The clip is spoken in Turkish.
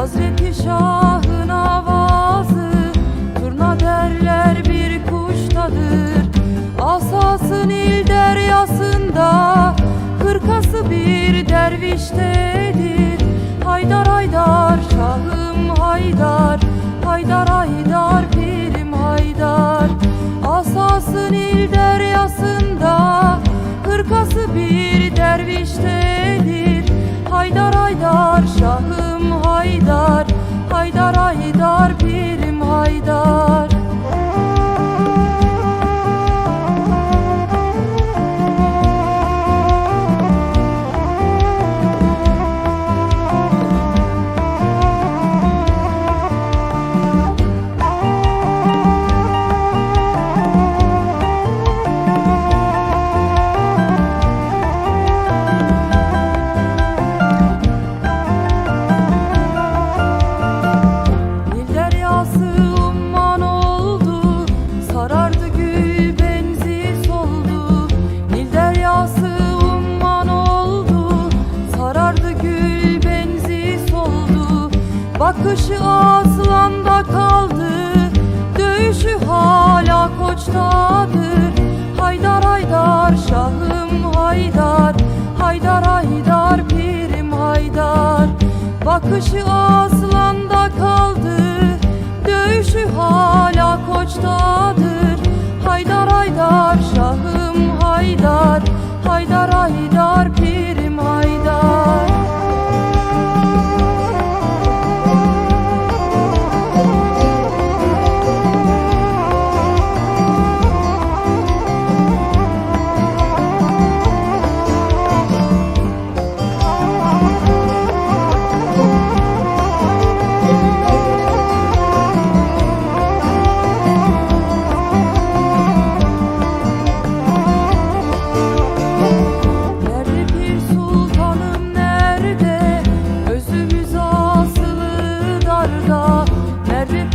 Hazreti Şah'ın avazı Turna derler bir kuştadır Asasın il deryasında Hırkası bir dervişte. Bakışı aslanda kaldı Dövüşü hala koçtadır. Haydar haydar şahım haydar Haydar haydar pirim haydar. Bakışı aslanda derdi